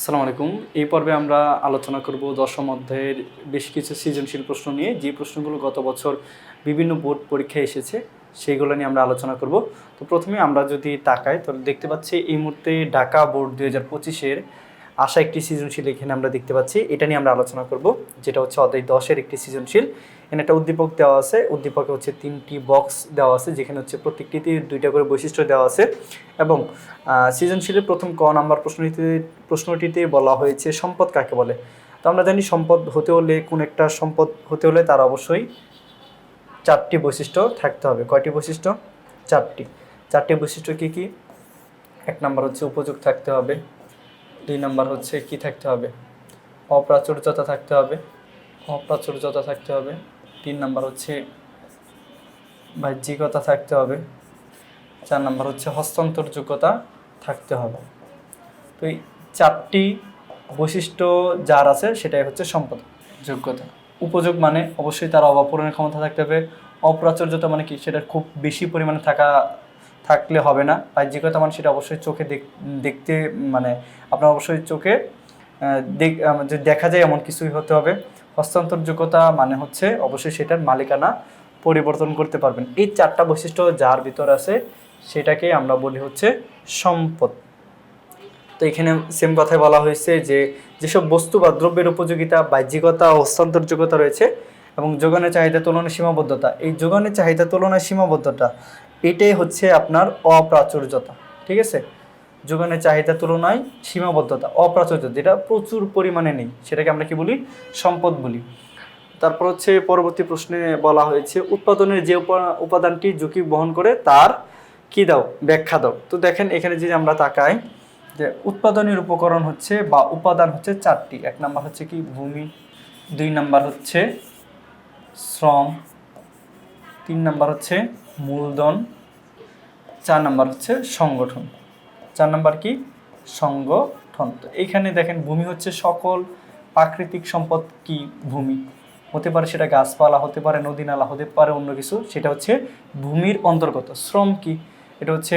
আসসালামু আলাইকুম। এই পর্বে আমরা আলোচনা করব দশম অধ্যায়ের বেশ কিছু সৃজনশীল প্রশ্ন নিয়ে। যে প্রশ্নগুলো গত বছর বিভিন্ন বোর্ড পরীক্ষায় এসেছে, সেইগুলো নিয়ে আমরা আলোচনা করব। তো প্রথমে আমরা যদি তাকাই, তাহলে দেখতে পাচ্ছি এই মুহূর্তে ঢাকা বোর্ড দুই হাজার পঁচিশের আশা একটি সৃজনশীল এখানে আমরা দেখতে পাচ্ছি। এটা নিয়ে আমরা আলোচনা করব, যেটা হচ্ছে অধ্যায় দশের একটি সৃজনশীল। এখানে একটা উদ্দীপক দেওয়া আছে। উদ্দীপকে হচ্ছে তিনটি বক্স দেওয়া আছে, যেখানে হচ্ছে প্রত্যেকটিতে দুইটা করে বৈশিষ্ট্য দেওয়া আছে। এবং সৃজনশীলের প্রথম ক নাম্বার প্রশ্নটিতে প্রশ্নটিতে বলা হয়েছে সম্পদ কাকে বলে? তো আমরা জানি সম্পদ হতে হলে কোন একটা সম্পদ হতে হলে তার অবশ্যই চারটি বৈশিষ্ট্য থাকতে হবে। কয়টি বৈশিষ্ট্য? চারটি। চারটি বৈশিষ্ট্য কী কী? এক নাম্বার হচ্ছে উপযোগ থাকতে হবে। দুই নাম্বার হচ্ছে কি থাকতে হবে? অপ্রাচুর্যতা থাকতে হবে। অপ্রাচুর্যতা থাকতে হবে। তিন নাম্বার হচ্ছে বাহ্যিকতা থাকতে হবে। চার নাম্বার হচ্ছে হস্তান্তরযোগ্যতা থাকতে হবে। তো এই চারটি বৈশিষ্ট্য যার আছে সেটাই হচ্ছে সম্পদ। যোগ্যতা। উপযোগ মানে অবশ্যই তার অভাব পূরণের ক্ষমতা থাকতে হবে। অপ্রাচুর্যতা মানে কি? সেটা খুব বেশি পরিমাণে থাকা, থাকলে হবে না। বাহ্যিকতা মানে সেটা অবশ্যই চোখে দেখ- দেখতে মানে আপনার অবশ্যই চোখে যে দেখা যায় এমন কিছুই হতে হবে। হস্তান্তরযোগ্যতা মানে হচ্ছে অবশ্যই সেটার মালিকানা পরিবর্তন করতে পারবেন। এই চারটা বৈশিষ্ট্য যার ভিতর আছে, সেটাকে আমরা বলি হচ্ছে সম্পদ। তো এখানে সেম কথায় বলা হয়েছে যে, যেসব বস্তু বা দ্রব্যের উপযোগিতা, বাহ্যিকতা হস্তান্তরযোগ্যতা রয়েছে এবং যোগানের চাহিদা তুলনায় সীমাবদ্ধতা, এই যোগানের চাহিদা তুলনায় সীমাবদ্ধতা, এটাই হচ্ছে আপনার অপ্রাচুর্যতা, ঠিক আছে? যোগানের চাহিদা তুলনায় সীমাবদ্ধতা অপ্রাচুর্যতা যেটা প্রচুর পরিমাণে নেই। সেটাকে আমরা কি বলি? সম্পদ বলি। তারপর হচ্ছে পরবর্তী প্রশ্নে বলা হয়েছে, উৎপাদনের যে উপা- উপাদানটি ঝুঁকি বহন করে তার কি দাও? ব্যাখ্যা দাও। তো দেখেন, এখানে যদি আমরা তাকাই, যে উৎপাদনের উপকরণ হচ্ছে বা উপাদান হচ্ছে চারটি। এক নাম্বার হচ্ছে কি? ভূমি। দুই নাম্বার হচ্ছে শ্রম। তিন নাম্বার হচ্ছে মূলধন। চার নাম্বার হচ্ছে সংগঠন। চার নাম্বার কি? সংগঠন। তো এইখানে দেখেন ভূমি হচ্ছে সকল প্রাকৃতিক সম্পদ কি ভূমি? হতে পারে সেটা গাছপালা, হতে পারে নদী নালা, হতে পারে অন্য কিছু। সেটা হচ্ছে ভূমির অন্তর্গত। শ্রম কি? এটা হচ্ছে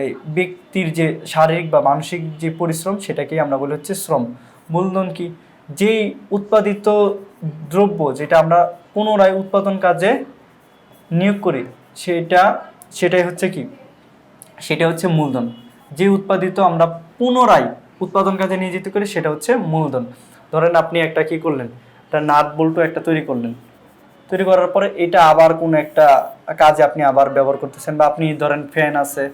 এই ব্যক্তির যে শারীরিক বা মানসিক যে পরিশ্রম, সেটাকেই আমরা বলি হচ্ছে শ্রম। মূলধন কি? যেই উৎপাদিত দ্রব্য যেটা আমরা পুনরায় উৎপাদন কাজে নিয়োগ করি, সেটা, সেটাই হচ্ছে কি? সেটা হচ্ছে মূলধন। যে উৎপাদিত আমরা পুনরায় উৎপাদন কাজে নিয়োজিত করি, সেটা হচ্ছে মূলধন। ধরেন আপনি একটা কি করলেন? একটা নাট বল্টু একটা তৈরি করলেন। তৈরি করার পরে এটা আবার কোনো একটা কাজে আপনি আবার ব্যবহার করতেছেন বা আপনি ধরেন ফ্যান আছে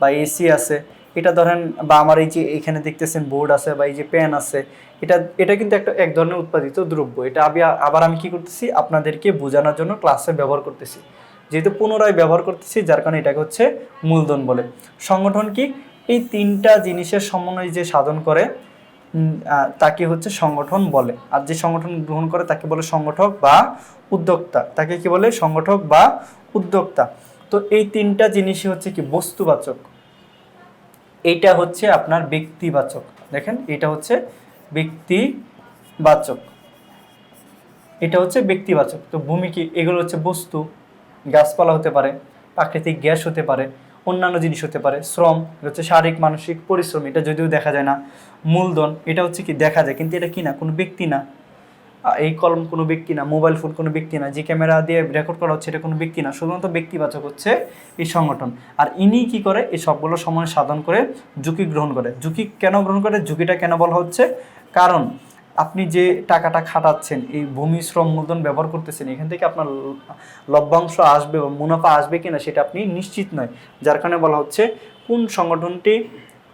বা এসি আছে, এটা ধরেন বা আমার এই যে এখানে দেখতেছেন বোর্ড আছে বা এই যে পেন আছে, এটা এটা কিন্তু একটা এক ধরনের উৎপাদিত দ্রব্য। এটা আমি আবার আমি কি করতেছি? আপনাদেরকে বোঝানোর জন্য ক্লাসে ব্যবহার করতেছি। যেহেতু পুনরায় ব্যবহার করতেছি, যার কারণে এটাকে হচ্ছে মূলধন বলে। সংগঠন কি? এই তিনটা জিনিসের সমন্বয় যে সাধন করে তাকে হচ্ছে সংগঠন বলে। আর যে সংগঠন গ্রহণ করে তাকে বলে সংগঠক বা উদ্যোক্তা। তাকে কি বলে? সংগঠক বা উদ্যোক্তা। তো এই তিনটা জিনিসই হচ্ছে কি? বস্তুবাচক। এইটা হচ্ছে আপনার ব্যক্তিবাচক। দেখেন, এটা হচ্ছে ব্যক্তিবাচক। এটা হচ্ছে ব্যক্তিবাচক। তো ভূমি কি? এগুলো হচ্ছে বস্তু। গাছপালা হতে পারে, প্রাকৃতিক গ্যাস হতে পারে। অন্যান্য জিনিস হতে পারে, শ্রম, এটা হচ্ছে শারীরিক, মানসিক পরিশ্রম, এটা যদিও দেখা যায় না। মূলধন, এটা হচ্ছে কি দেখা যায়, কিন্তু এটা কি না, কোনো ব্যক্তি না। এই কলম কোনো ব্যক্তি না, মোবাইল ফোন কোনো ব্যক্তি না, যে ক্যামেরা দিয়ে রেকর্ড করা হচ্ছে, এটা কোনো ব্যক্তি না। শুধুমাত্র ব্যক্তিবাচক হচ্ছে এই সংগঠন। আর ইনি কি করে, এই সবগুলো সময় সাধন করে ঝুঁকি গ্রহণ করে। ঝুঁকি কেন গ্রহণ করে? ঝুঁকিটা কেন বলা হচ্ছে? কারণ আপনি যে টাকাটা খাটাচ্ছেন, এই ভূমি শ্রম মূলধন ব্যবহার করতেছেন, এখান থেকে আপনার লভ্যাংশ আসবে বা মুনাফা আসবে কিনা সেটা আপনি নিশ্চিত নয়। যার কারণে বলা হচ্ছে, কোন সংগঠনটি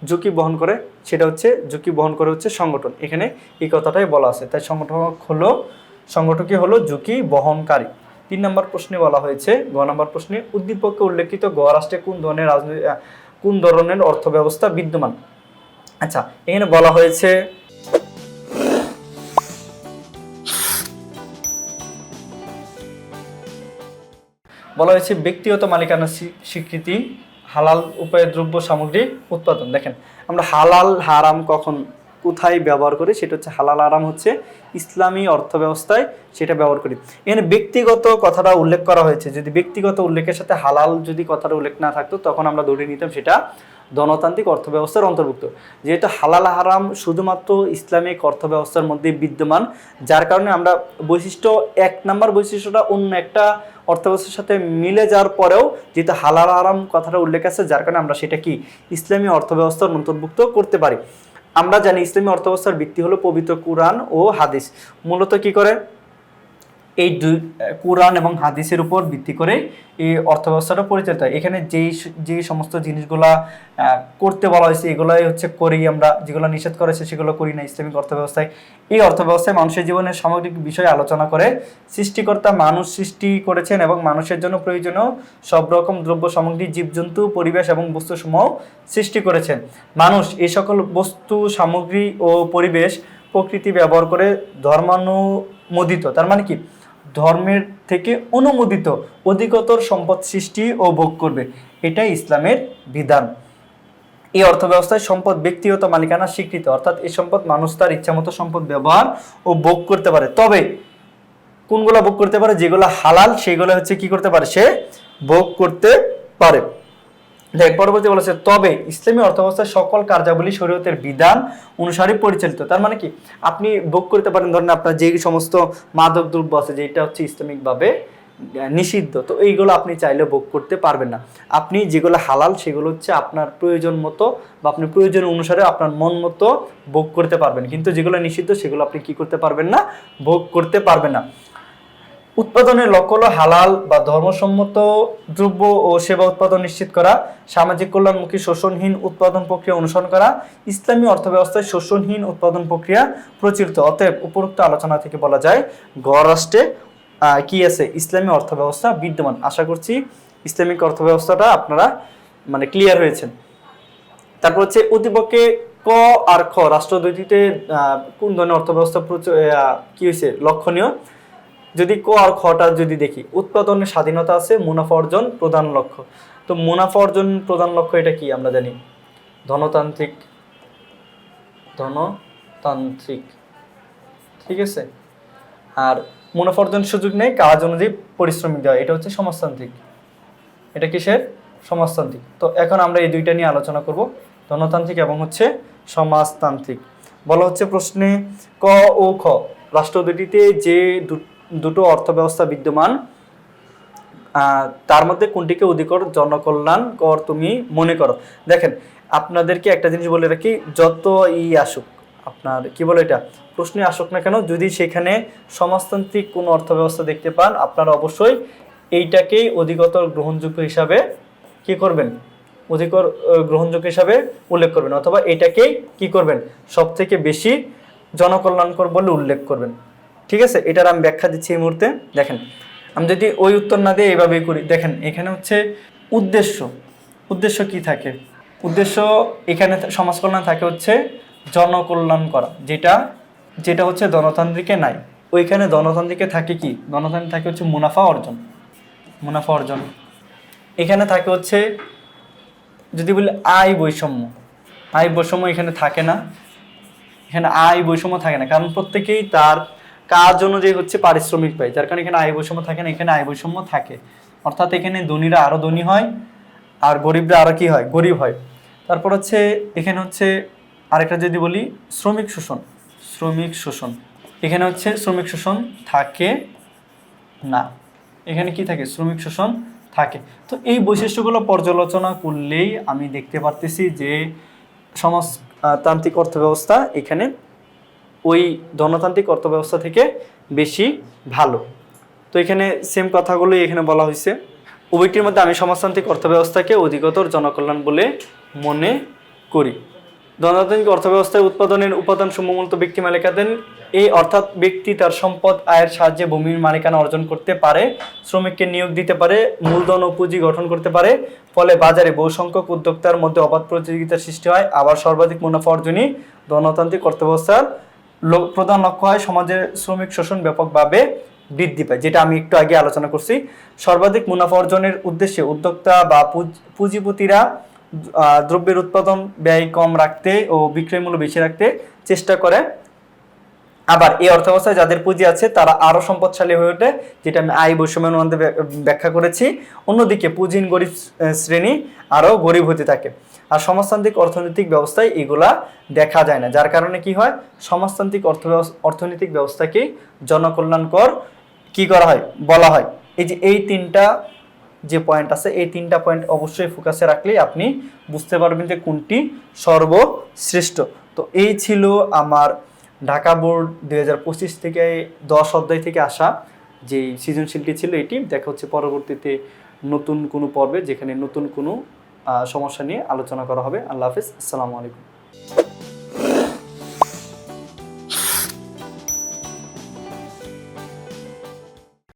ঝুঁকি বহন করে, সেটা হচ্ছে ঝুঁকি বহন করে হচ্ছে সংগঠন। এখানে এই কথাটাই বলা আছে। তাই সংগঠক হলো, সংগঠকই হলো ঝুঁকি বহনকারী। তিন নম্বর প্রশ্নে বলা হয়েছে, গ নম্বর প্রশ্নে উদ্দীপকে উল্লেখিত গ রাষ্ট্রে কোন ধরনের রাজনৈতিক কোন ধরনের অর্থ ব্যবস্থা বিদ্যমান? আচ্ছা এখানে বলা হয়েছে বলা হয়েছে ব্যক্তিগত মালিকানা স্বীকৃতি, হালাল উপায়ে দ্রব্য সামগ্রী উৎপাদন। দেখেন, আমরা হালাল, হারাম কখন কোথায় ব্যবহার করি, সেটা হচ্ছে হালাল আরাম হচ্ছে, ইসলামী অর্থব্যবস্থায় সেটা ব্যবহার করি। এখানে ব্যক্তিগত কথাটা উল্লেখ করা হয়েছে, যদি ব্যক্তিগত উল্লেখের সাথে হালাল যদি কথাটা উল্লেখ না থাকতো, তখন আমরা ধরে নিতাম সেটা গণতান্ত্রিক অর্থ ব্যবস্থার অন্তর্ভুক্ত। যেহেতু হালাল হারাম শুধুমাত্র ইসলামিক অর্থব্যবস্থার মধ্যে বিদ্যমান, যার কারণে আমরা বৈশিষ্ট্য, এক নাম্বার বৈশিষ্ট্যটা অন্য একটা অর্থ ব্যবস্থার সাথে মিলে যাওয়ার পরেও যেহেতু হালাল হারাম কথাটা উল্লেখ আছে, যার কারণে আমরা সেটা কি, ইসলামী অর্থ ব্যবস্থার অন্তর্ভুক্ত করতে পারি। আমরা জানি ইসলামী অর্থ ব্যবস্থার ভিত্তি হলো পবিত্র কোরআন ও হাদিস। মূলত কি করে? এই দুই কোরআন এবং হাদিসের উপর ভিত্তি করে এই অর্থ ব্যবস্থাটা পরিচালিত হয়। এখানে যেই যে সমস্ত জিনিসগুলা করতে বলা হয়েছে, এগুলোই হচ্ছে করি আমরা, যেগুলো নিষেধ করা হয়েছে, সেগুলো করি না ইসলামিক অর্থ ব্যবস্থায় এই অর্থ ব্যবস্থায় মানুষের জীবনের সামগ্রিক বিষয় আলোচনা করে সৃষ্টিকর্তা মানুষ সৃষ্টি করেছেন এবং মানুষের জন্য প্রয়োজনীয় সব রকম দ্রব্য সামগ্রী, জীবজন্তু, পরিবেশ এবং বস্তুসমূহ সৃষ্টি করেছেন। মানুষ এই সকল বস্তু, সামগ্রী ও পরিবেশ প্রকৃতি ব্যবহার করে ধর্মানুমোদিত। তার মানে কি? ধর্মের থেকে অনুমোদিত অধিকতর সম্পদ সৃষ্টি ও ভোগ করবে। এটাই ইসলামের বিধান। এই অর্থ ব্যবস্থায় সম্পদ, ব্যক্তিগত মালিকানা, স্বীকৃত, অর্থাৎ এই সম্পদ মানুষ তার ইচ্ছামতো সম্পদ ব্যবহার ও ভোগ করতে পারে। তবে কোনগুলো ভোগ করতে পারে? যেগুলো হালাল, সেগুলো হচ্ছে কি করতে পারে? সে ভোগ করতে পারে। দেখ, পরবর্তী বলেছে, তবে ইসলামী অর্থব্যবস্থায় সকল কার্যাবলী শরীয়তের বিধান অনুসারে পরিচালিত। তার মানে কি? আপনি ভোগ করতে পারেন, ধরেন আপনার যে সমস্ত মাদক দ্রব্য আছে যেটা হচ্ছে ইসলামিকভাবে নিষিদ্ধ, তো এইগুলো আপনি চাইলে ভোগ করতে পারবেন না। আপনি যেগুলো হালাল, সেগুলো হচ্ছে আপনার প্রয়োজন মতো বা আপনি প্রয়োজন অনুসারে আপনার মন মতো ভোগ করতে পারবেন। কিন্তু যেগুলো নিষিদ্ধ, সেগুলো আপনি কি করতে পারবেন না? ভোগ করতে পারবেন না। উৎপাদনের লক্ষ্য হলো হালাল বা ধর্মসম্মত দ্রব্য ও সেবা উৎপাদন নিশ্চিত করা, সামাজিক কল্যাণমুখী শোষণহীন উৎপাদন প্রক্রিয়া অনুসরণ করা, ইসলামী অর্থব্যবস্থায় শোষণহীন উৎপাদন প্রক্রিয়া প্রচলিত। অতএব উপরোক্ত আলোচনা থেকে বলা যায় গড় রাষ্ট্রে কি আছে? ইসলামী অর্থব্যবস্থা বিদ্যমান। আশা করছি ইসলামিক অর্থব্যবস্থাটা আপনারা মানে ক্লিয়ার হয়েছেন। তারপর হচ্ছে অতিপক্ষে ক আর খ রাষ্ট্র দুইটিতে কোন ধরনের অর্থব্যবস্থা কি হয়েছে লক্ষণীয়। যদি ক আর খটা যদি দেখি, উৎপাদনের স্বাধীনতা আছে, মুনাফা অর্জন প্রধান লক্ষ্য। তো মুনাফা অর্জন প্রধান লক্ষ্য এটা কি আমরা জানি? ধনতান্ত্রিক ধনতান্ত্রিক। ঠিক আছে? আর মুনাফা অর্জন সুযোগ নেই, কাজ অনুযায়ী পরিশ্রমিক দেওয়া, এটা হচ্ছে সমাজতান্ত্রিক। এটা কিসের? সমাজতান্ত্রিক। তো এখন আমরা এই দুইটা নিয়ে আলোচনা করব, ধনতান্ত্রিক এবং হচ্ছে সমাজতান্ত্রিক। বলা হচ্ছে প্রশ্নে ক ও খ রাষ্ট্র দুটিতে যে দু- দুটো অর্থব্যবস্থা বিদ্যমান। তার মধ্যে কোনটিকে অধিকর জনকল্যাণ কর তুমি মনে করো। দেখেন, আপনাদেরকে একটা জিনিস বলে রাখি, যত ই আসুক, আপনার কি বলে এটা? প্রশ্নে আসুক না কেন, যদি সেখানে সমাজতান্ত্রিক কোনো অর্থ ব্যবস্থা দেখতে পান, আপনারা অবশ্যই এইটাকেই অধিকতর গ্রহণযোগ্য হিসাবে কি করবেন? অধিকর গ্রহণযোগ্য হিসাবে উল্লেখ করবেন, অথবা এটাকেই কি করবেন? সব থেকে বেশি জনকল্যাণকর বলে উল্লেখ করবেন। ঠিক আছে? এটার আমি ব্যাখ্যা দিচ্ছি এই মুহূর্তে। দেখেন, আমি যদি ওই উত্তর না দিয়ে এইভাবেই করি, দেখেন, এখানে হচ্ছে উদ্দেশ্য। উদ্দেশ্য কি থাকে? উদ্দেশ্য এখানে সমাজ কল্যাণ থাকে হচ্ছে জনকল্যাণ করা, যেটা যেটা হচ্ছে গণতান্ত্রিকে নাই। ওইখানে গণতান্ত্রিকে থাকে কি? গণতান্ত্রিক থাকে হচ্ছে মুনাফা অর্জন। মুনাফা অর্জন। এখানে থাকে হচ্ছে, যদি বলি আয় বৈষম্য। আয় বৈষম্য এখানে থাকে না। এখানে আয় বৈষম্য থাকে না, কারণ প্রত্যেকেই তার কাজ অনুযায়ী হচ্ছে পারিশ্রমিক পায় যার কারণে এখানে আয় বৈষম্য থাকে না, এখানে আয় বৈষম্য থাকে। অর্থাৎ এখানে ধনীরা আরও ধনী হয়, আর গরিবরা আরও কি হয়? গরিব হয়। তারপর হচ্ছে, এখানে হচ্ছে আরেকটা যদি বলি, শ্রমিক শোষণ। শ্রমিক শোষণ। এখানে হচ্ছে শ্রমিক শোষণ থাকে না। এখানে কি থাকে? শ্রমিক শোষণ থাকে। তো এই বৈশিষ্ট্যগুলো পর্যালোচনা করলেই আমি দেখতে পারতেছি যে সমাজতান্ত্রিক অর্থব্যবস্থা এখানে ওই ধনতান্ত্রিক অর্থব্যবস্থা থেকে বেশি ভালো। তো এখানে সেম কথাগুলোই এখানে বলা হয়েছে উভয়টির মধ্যে আমি সমাজতান্ত্রিক অর্থব্যবস্থাকে অধিকতর জনকল্যাণ বলে মনে করি। ধনতান্ত্রিক অর্থব্যবস্থায় উৎপাদনের উপাদান মূলত ব্যক্তি মালিকাধীন এই অর্থাৎ ব্যক্তি তার সম্পদ, আয়ের সাহায্যে ভূমির মালিকানা অর্জন করতে পারে, শ্রমিককে নিয়োগ দিতে পারে, মূলধন ও পুঁজি গঠন করতে পারে, ফলে বাজারে বহু সংখ্যক উদ্যোক্তার মধ্যে অবাধ প্রতিযোগিতার সৃষ্টি হয়, আবার সর্বাধিক মুনাফা অর্জনই ধনতান্ত্রিক অর্থব্যবস্থার প্রধান লক্ষ্য হয় সমাজের শ্রমিক শোষণ ব্যাপকভাবে বৃদ্ধি পায়, যেটা আমি একটু আগে আলোচনা করছি। সর্বাধিক মুনাফা অর্জনের উদ্দেশ্যে উদ্যোক্তা বা পুঁজ- পুঁজিপতিরা দ্রব্যের উৎপাদন ব্যয় কম রাখতে ও বিক্রয় মূল্য বেশি রাখতে চেষ্টা করে। আবার এই অর্থ অর্থাবস্থায় যাদের পুঁজি আছে, তারা আরও সম্পদশালী হয়ে ওঠে, যেটা আমি আয় বৈষম্যের মধ্যে ব্য- ব্যাখ্যা করেছি। অন্যদিকে পুঁজিহীন গরিব শ্রেণি আরও গরিব হতে থাকে। আর সমাজতান্ত্রিক অর্থনৈতিক ব্যবস্থায় এগুলা দেখা যায় না। যার কারণে কি হয়? সমাজতান্ত্রিক অর্থ অর্থনৈতিক ব্যবস্থাকে জনকল্যাণকর কি করা হয়? বলা হয়। এই যে এই তিনটা যে পয়েন্ট আছে, এই তিনটা পয়েন্ট অবশ্যই ফোকাসে রাখলেই আপনি বুঝতে পারবেন যে কোনটি সর্বশ্রেষ্ঠ। তো এই ছিল আমার ঢাকা বোর্ড দুই হাজার পঁচিশ থেকে দশ অধ্যায় থেকে আসা যে সৃজনশীলটি ছিল এটি দেখা হচ্ছে পরবর্তীতে নতুন কোনো পর্বে যেখানে নতুন কোনো সমস্যা নিয়ে আলোচনা করা হবে। আল্লাহ হাফিজ। আসসালামু আলাইকুম।